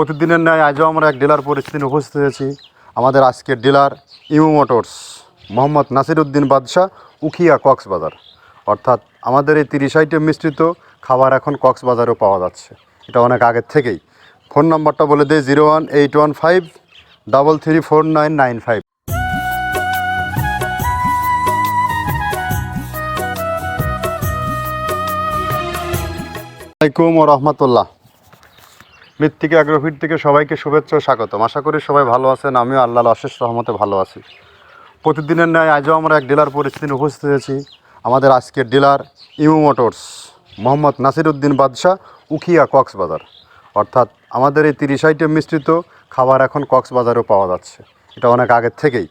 প্রতিদিনের ন্যায় আজও আমরা এক ডিলার পরিস্থিতি উপস্থিত হয়েছি। আমাদের আজকের dealer U motors, Mohammad Nasiruddin Badshah, Ukhiya Cox's Bazar. অর্থাৎ আমাদের এই তিরিশ আইটেম মিশ্রিত খাবার এখন কক্সবাজারেও পাওয়া যাচ্ছে। এটা অনেক আগের থেকেই। ফোন নাম্বারটা বলে দেয় zero one eight one five double three four nine nine five. আসসালামাইকুম রহমতুল্লাহ। মৃত্তিকা অ্যাগ্রোফিট থেকে সবাইকে শুভেচ্ছা ও স্বাগতম। আশা করি সবাই ভালো আছেন। আমিও আল্লাহর অশেষ রহমতে ভালো আছি। প্রতিদিনের ন্যায় আজও আমরা এক ডিলার পরিস্থিতি উপস্থিত হয়েছি। আমাদের আজকের ডিলার ইমু মোটরস, মোহাম্মদ নাসিরউদ্দিন বাদশাহ, উখিয়া কক্সবাজার। অর্থাৎ আমাদের এই তিরিশ আইটেম মিশ্রিত খাবার এখন কক্সবাজারেও পাওয়া যাচ্ছে। এটা অনেক আগের থেকেই।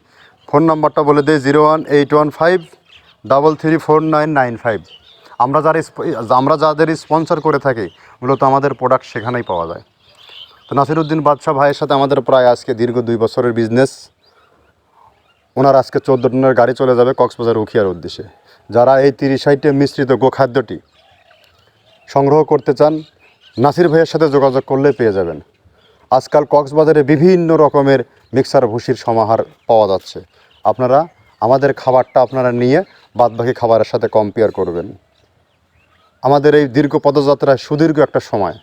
ফোন নম্বরটা বলে দেয় zero one eight one five double three four nine nine five. আমরা যারা আমরা যাদের স্পন্সর করে থাকি, মূলত আমাদের প্রোডাক্ট সেখানেই পাওয়া যায়। তো নাসিরুদ্দিন বাদশাহ ভাইয়ের সাথে আমাদের প্রায় আজকে দীর্ঘ দুই বছরের বিজনেস ওনার আজকে চোদ্দ টনের গাড়ি চলে যাবে কক্সবাজার উখিয়ার উদ্দেশ্যে। যারা এই তিরিশ সাইটে মিশ্রিত গোখাদ্যটি সংগ্রহ করতে চান, নাসির ভাইয়ের সাথে যোগাযোগ করলে পেয়ে যাবেন। আজকাল কক্সবাজারে বিভিন্ন রকমের মিক্সার ভুসির সমাহার পাওয়া যাচ্ছে। আপনারা আমাদের খাবারটা আপনারা নিয়ে বাদবাকি খাবারের সাথে কম্পেয়ার করবেন। আমাদের এই দীর্ঘ পদযাত্রায় সুদীর্ঘ একটা সময়।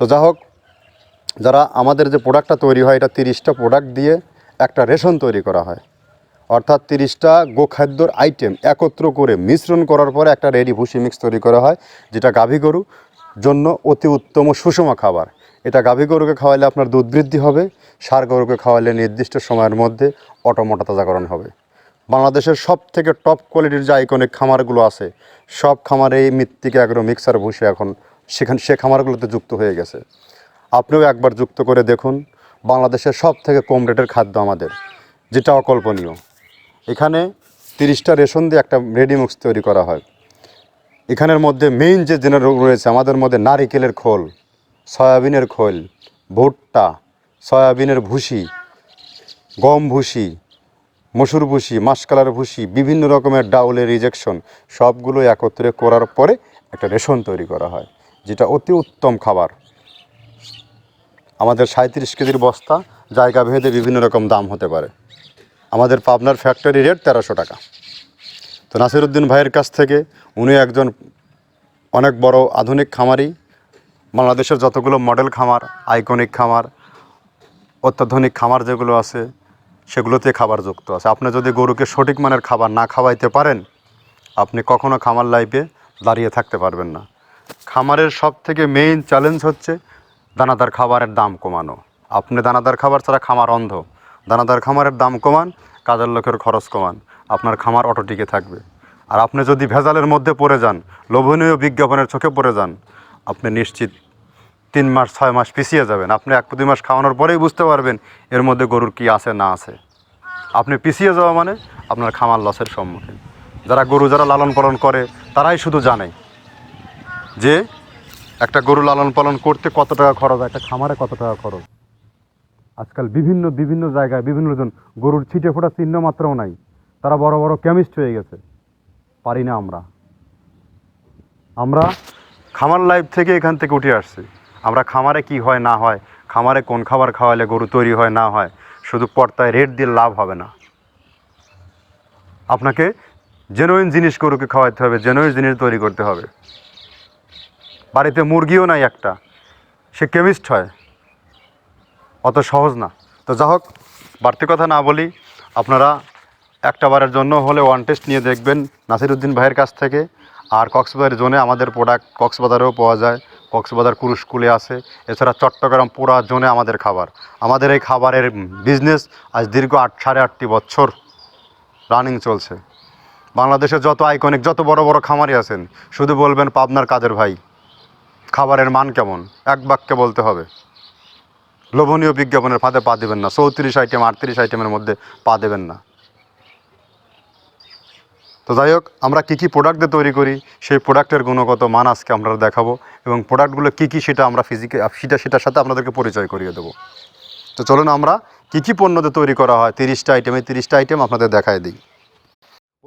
তো যা হোক যারা আমাদের যে প্রোডাক্টটা তৈরি হয়, এটা তিরিশটা প্রোডাক্ট দিয়ে একটা রেশন তৈরি করা হয়। অর্থাৎ তিরিশটা গোখাদ্যর আইটেম একত্র করে মিশ্রণ করার পরে একটা রেডি ভুসি মিক্স তৈরি করা হয়, যেটা গাভী গরু জন্য অতি উত্তম সুষম খাবার। এটা গাভী গরুকে খাওয়ালে আপনার দুধ বৃদ্ধি হবে, সার গরুকে খাওয়ালে নির্দিষ্ট সময়ের মধ্যে অটোমোটা তাজাকরণ হবে। বাংলাদেশের সব থেকে টপ কোয়ালিটির যে আইকনিক খামারগুলো আছে, সব খামারে এই মৃত্তিকা এগ্রো মিক্সার ভুসি এখন সেখানে সে খামারগুলোতে যুক্ত হয়ে গেছে। আপনিও একবার যুক্ত করে দেখুন, বাংলাদেশের সব থেকে কম রেটের খাদ্য আমাদের, যেটা অকল্পনীয়। এখানে তিরিশটা রেশন দিয়ে একটা রেডিমিক্স তৈরি করা হয়। এখানের মধ্যে মেইন যে জেনার রয়েছে, আমাদের মধ্যে নারিকেলের খোল, সয়াবিনের খোল, ভুট্টা, সয়াবিনের ভুসি, গম ভুসি, মসুর ভুসি, মাসকালার ভুসি, বিভিন্ন রকমের ডাউলের রিজেকশন সবগুলো একত্রে করার পরে একটা রেশন তৈরি করা হয়, যেটা অতি উত্তম খাবার। আমাদের সাঁত্রিশ কেজির বস্তা, জায়গা ভেদে বিভিন্ন রকম দাম হতে পারে। আমাদের পাবনার ফ্যাক্টরি রেট তেরোশো টাকা। তো নাসিরুদ্দিন ভাইয়ের কাছ থেকে উনি একজন অনেক বড় আধুনিক খামারি, বাংলাদেশের যতগুলো মডেল খামার আইকনিক খামার, অত্যাধুনিক খামার যেগুলো আছে, সেগুলোতে খাবার যুক্ত আছে। আপনি যদি গরুকে সঠিক মানের খাবার না খাওয়াইতে পারেন, আপনি কখনো খামার লাইফে দাঁড়িয়ে থাকতে পারবেন না। খামারের সব থেকে মেইন চ্যালেঞ্জ হচ্ছে দানাদার খাবারের দাম কমানো। আপনি দানাদার খাবার ছাড়া খামার অন্ধ। দানাদার খামারের দাম কমান, কাজের লোকের খরচ কমান। আপনার খামার অটো টিকে থাকবে। আর আপনি যদি ভেজালের মধ্যে পড়ে যান, লোভনীয় বিজ্ঞাপনের চোখে পড়ে যান, আপনি নিশ্চিত তিন মাস, ছয় মাস পিছিয়ে যাবেন। আপনি এক দুই মাস খাওয়ানোর পরেই বুঝতে পারবেন এর মধ্যে গরুর কি আছে, না আছে। আপনি পিছিয়ে যাওয়া মানে আপনার খামার লসের সম্মুখীন। যারা গরু, যারা লালন পালন করে, তারাই শুধু জানে যে একটা গরু লালন পালন করতে কত টাকা খরচ, একটা খামারে কত টাকা খরচ? আজকাল বিভিন্ন বিভিন্ন জায়গায় বিভিন্ন জন গরুর ছিটে ফোটা চিহ্ন মাত্রাও নাই। তারা বড় বড় কেমিস্ট হয়ে গেছে। পারি না আমরা। আমরা খামার লাইফ থেকে এখান থেকে উঠে আসছি। আমরা খামারে কি হয়, না হয়, খামারে কোন খাবার খাওয়ালে গরু তৈরি হয়, না হয়, শুধু পর্তায় রেট দিয়ে লাভ হবে না। আপনাকে জেনুইন জিনিস গরুকে খাওয়াতে হবে জেনুইন জিনিস তৈরি করতে হবে। বাড়িতে মুরগিও নাই একটা। সে কেমিস্ট হয়। অত সহজ না। তো যা হোক, বাড়তি কথা না বলি, আপনারা একটা বারের জন্য হলে ওয়ান টেস্ট নিয়ে দেখবেন নাসিরুদ্দিন ভাইয়ের কাছ থেকে। আর কক্সবাজার জোনে আমাদের প্রোডাক্ট কক্সবাজারেও পাওয়া যায়। কক্সবাজার কুরুশকুলে আছে। এছাড়া চট্টগ্রাম পুরা জোনে আমাদের খাবার। আমাদের এই খাবারের বিজনেস আজ দীর্ঘ আট, সাড়ে আটটি বছর রানিং চলছে। বাংলাদেশের যত আইকনিক যত বড় বড় খামারি আছেন, শুধু বলবেন পাবনার কাদের ভাই। খাবারের মান কেমন? এক বাক্যে বলতে হবে। লোভনীয় বিজ্ঞাপনের ফাঁদে পা দেবেন না। চৌত্রিশ আইটেম আটত্রিশ আইটেমের মধ্যে পা দেবেন না। তো যাই হোক, আমরা কী কী প্রোডাক্ট তৈরি করি, সেই প্রোডাক্টের গুণগত মান আজকে আমরা দেখাবো এবং প্রোডাক্টগুলো কী কী সেটা আমরা ফিজিকে সেটা, সেটার সাথে আপনাদেরকে পরিচয় করিয়ে দেবো। তো চলুন আমরা কী কী পণ্যতে তৈরি করা হয়, তিরিশটা আইটেমে তিরিশটা আইটেম আপনাদের দেখায় দিই।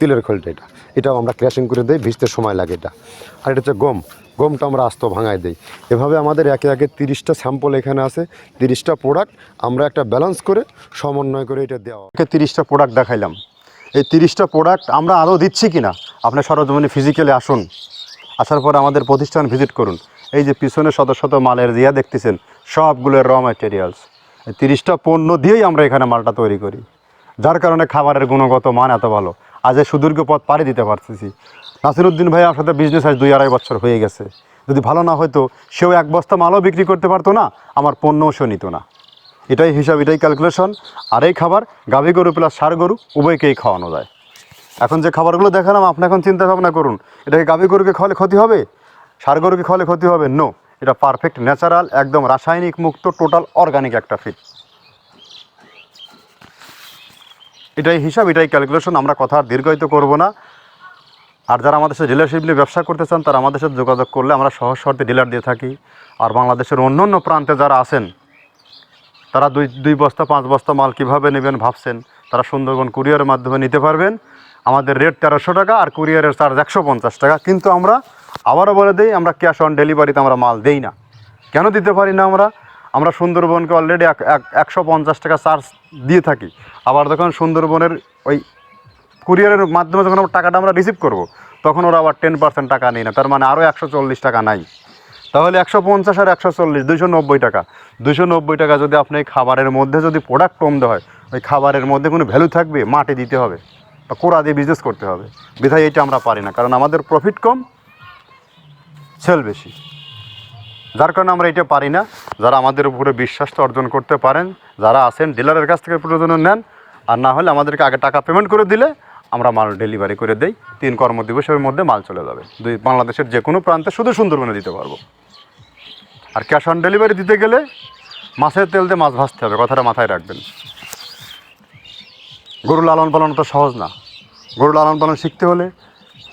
তিলের খোলটা এটা। এটাও আমরা ক্র্যাশিং করে দিই, ভিজতে সময় লাগে এটা। আর এটা হচ্ছে গম। গমটা আমরা আস্ত ভাঙায় দিই। এভাবে আমাদের একে একে তিরিশটা স্যাম্পল এখানে আছে, তিরিশটা প্রোডাক্ট আমরা একটা ব্যালেন্স করে সমন্বয় করে এটা দেওয়া। তিরিশটা প্রোডাক্ট দেখাইলাম। এই তিরিশটা প্রোডাক্ট আমরা আদৌ দিচ্ছি কি না আপনার সরজমিনে ফিজিক্যালি আসুন। আসার পর আমাদের প্রতিষ্ঠান ভিজিট করুন। এই যে পিছনে শত শত মালের দিয়া দেখতেছেন, সবগুলো র ম্যাটেরিয়ালস এই তিরিশটা পণ্য দিয়েই আমরা এখানে মালটা তৈরি করি। যার কারণে খাবারের গুণগত মান এত ভালো। আজ এই সুদীর্ঘ পথ পাড়ি দিতে পারতেছি। নাসিরুদ্দিন ভাই আমার সাথে বিজনেস আজ দুই আড়াই বছর হয়ে গেছে। যদি ভালো না হতো সেও এক বস্তা মালও বিক্রি করতে পারতো না, আমার পণ্যও সেও নিত না। এটাই হিসাব, এটাই ক্যালকুলেশন আর এই খাবার গাভী গরু প্লাস সার গরু উভয়কেই খাওয়ানো যায়। এখন যে খাবারগুলো দেখালাম, আপনি এখন চিন্তা ভাবনা করুন, এটাকে গাভী গরুকে খাওয়ালে ক্ষতি হবে? ষাঁড় গরুকে খাওয়ালে ক্ষতি হবে? নো এটা পারফেক্ট ন্যাচারাল একদম রাসায়নিক মুক্ত টোটাল অর্গানিক একটা ফিড এটাই হিসাব, এটাই ক্যালকুলেশন আমরা কথা আর দীর্ঘায়িত করব না। আর যারা আমাদের সাথে ডিলারশিপ নিয়ে ব্যবসা করতে চান, তারা আমাদের সাথে যোগাযোগ করলে আমরা সহজ শর্তে ডিলার দিয়ে থাকি। আর বাংলাদেশের অন্য অন্য প্রান্তে যারা আছেন, তারা দুই দুই বস্তা, পাঁচ বস্তা মাল কীভাবে নেবেন ভাবছেন, তারা সুন্দরবন কুরিয়ারের মাধ্যমে নিতে পারবেন। আমাদের রেট তেরোশো টাকা আর কুরিয়ারের চার্জ একশো পঞ্চাশ টাকা। কিন্তু আমরা আবারও বলে দিই, আমরা ক্যাশ অন ডেলিভারিতে আমরা মাল দেই না। কেন দিতে পারি না আমরা? আমরা সুন্দরবনকে অলরেডি একশো পঞ্চাশ টাকা চার্জ দিয়ে থাকি। আবার যখন সুন্দরবনের ওই কুরিয়ারের মাধ্যমে যখন আমরা টাকাটা আমরা রিসিভ করব, তখন ওরা আবার টেন পার্সেন্ট টাকা নেই না। তার মানে আরও একশো চল্লিশ টাকা নাই। তাহলে একশো পঞ্চাশ আর একশো চল্লিশ দুশো নব্বই টাকা। দুশো নব্বই টাকা যদি আপনি খাবারের মধ্যে যদি প্রোডাক্ট কম দেওয়া হয়, ওই খাবারের মধ্যে কোনো ভ্যালু থাকবে? মাটি দিতে হবে বা কোড়া দিয়ে বিজনেস করতে হবে। বিধায় এটা আমরা পারি না, কারণ আমাদের প্রফিট কম সেল বেশি। যার কারণে আমরা এটা পারি না। যারা আমাদের উপরে বিশ্বাসটা অর্জন করতে পারেন, যারা আছেন, ডিলারের কাছ থেকে প্রয়োজন নেন, আর না হলে আমাদেরকে আগে টাকা পেমেন্ট করে দিলে আমরা মাল ডেলিভারি করে দেই। তিন কর্মদিবসের মধ্যে মাল চলে যাবে। দুই, বাংলাদেশের যে কোনো প্রান্তে শুধু সুন্দরবনে দিতে পারব। আর ক্যাশ অন ডেলিভারি দিতে গেলে মাছের তেল দিয়ে মাছ ভাজতে হবে, কথাটা মাথায় রাখবেন। গরু লালন পালন তো সহজ না। গরু লালন পালন শিখতে হলে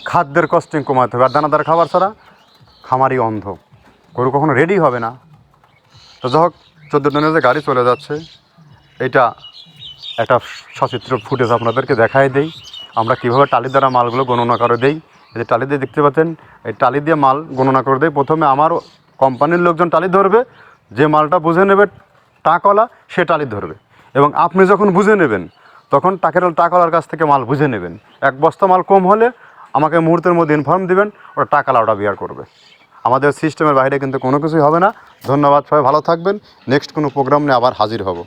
খাদ্যের কস্টিং কমাতে হবে। আর দানাদার খাবার ছাড়া খামারই অন্ধ। গরু কখনো রেডি হবে না। তো যাই হোক, চোদ্দ দিনের যে গাড়ি চলে যাচ্ছে, এটা একটা সচিত্র ফুটেজ আপনাদেরকে দেখাই দেই। আমরা কীভাবে টালি দ্বারা মালগুলো গণনা করে দেই। এই যে টালি দিয়ে দেখতে পাচ্ছেন, এই টালি দিয়ে মাল গণনা করে দেই। প্রথমে আমার কোম্পানির লোকজন টালি ধরবে, যে মালটা বুঝে নেবে টাকওয়ালা, সে টালি ধরবে। এবং আপনি যখন বুঝে নেবেন, তখন টাকের টাকাওয়ালার কাছ থেকে মাল বুঝে নেবেন। এক বস্তা মাল কম হলে আমাকে মুহূর্তের মধ্যে ইনফর্ম দিবেন ওটা টাকালা ওটা বিয়ার করবে। আমাদের সিস্টেমের বাইরে কিন্তু কোনো কিছুই হবে না। ধন্যবাদ সবাই, ভালো থাকবেন। নেক্সট কোনো প্রোগ্রাম নিয়ে আবার হাজির হব।